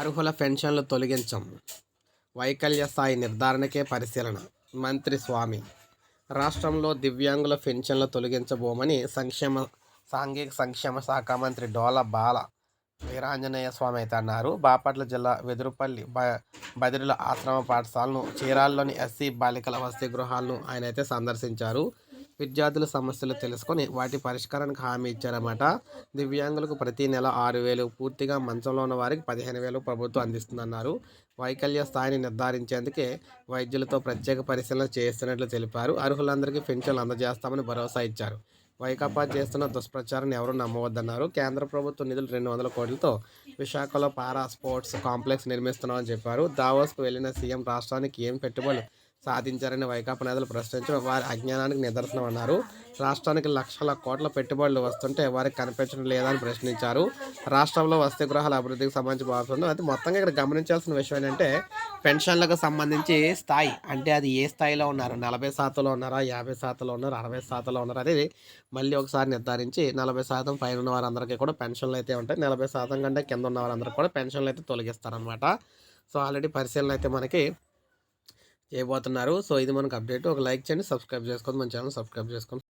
అర్హుల పెన్షన్లు తొలగించం. వైకల్య స్థాయి నిర్ధారణకే పరిశీలన. మంత్రి స్వామి. రాష్ట్రంలో దివ్యాంగుల పెన్షన్లు తొలగించబోమని సంక్షేమ సాంఘిక సంక్షేమ శాఖ మంత్రి డోల బాల వీరాంజనేయ స్వామి అయితే అన్నారు. బాపట్ల జిల్లా వెదురుపల్లి బ బదిరుల ఆశ్రమ పాఠశాలను చీరాల్లోని ఎస్సీ బాలికల వసతి గృహాలను ఆయన అయితే సందర్శించారు. విద్యార్థుల సమస్యలు తెలుసుకొని వాటి పరిష్కారానికి హామీ ఇచ్చారన్నమాట. దివ్యాంగులకు ప్రతి నెల ఆరు వేలు పూర్తిగా మంచంలో ఉన్న వారికి పదిహేను వేలు ప్రభుత్వం అందిస్తుందన్నారు. వైకల్య స్థాయిని నిర్ధారించేందుకే వైద్యులతో ప్రత్యేక పరిశీలన చేస్తున్నట్లు తెలిపారు. అర్హులందరికీ పెన్షన్లు అందజేస్తామని భరోసా ఇచ్చారు. వైకాపా చేస్తున్న దుష్ప్రచారాన్ని ఎవరూ నమ్మవద్దన్నారు. కేంద్ర ప్రభుత్వం నిధులు రెండు వందల కోట్లతో విశాఖలో పారా స్పోర్ట్స్ కాంప్లెక్స్ నిర్మిస్తున్నామని చెప్పారు. దావోస్కు వెళ్ళిన సీఎం రాష్ట్రానికి ఏం పెట్టుబడులు సాధించారని వైకాపా నేతలు ప్రశ్నించి వారి అజ్ఞానానికి నిదర్శనం అన్నారు. రాష్ట్రానికి లక్షల కోట్ల పెట్టుబడులు వస్తుంటే వారికి కనిపించడం లేదని ప్రశ్నించారు. రాష్ట్రంలో వసతి గృహాల అభివృద్ధికి సంబంధించి బాగుంది అయితే మొత్తంగా ఇక్కడ గమనించాల్సిన విషయం ఏంటంటే పెన్షన్లకు సంబంధించి స్థాయి అంటే అది ఏ స్థాయిలో ఉన్నారు? నలభై శాతంలో ఉన్నారా? యాభై శాతంలో ఉన్నారు? అరవై శాతంలో ఉన్నారు? అనేది మళ్ళీ ఒకసారి నిర్ధారించి నలభై శాతం పైన ఉన్న వారందరికీ కూడా పెన్షన్లు అయితే ఉంటాయి. నలభై శాతం కంటే కింద ఉన్న వారందరికీ కూడా పెన్షన్లు అయితే తొలగిస్తారనమాట సో ఆల్రెడీ పరిశీలన అయితే మనకి చేయబోతున్నారు. సో ఇది మనకు అప్డేట్ ఒక లైక్ చేయండి సబ్స్క్రైబ్ చేసుకోండి మన ఛానల్ సబ్స్క్రైబ్ చేసుకోండి.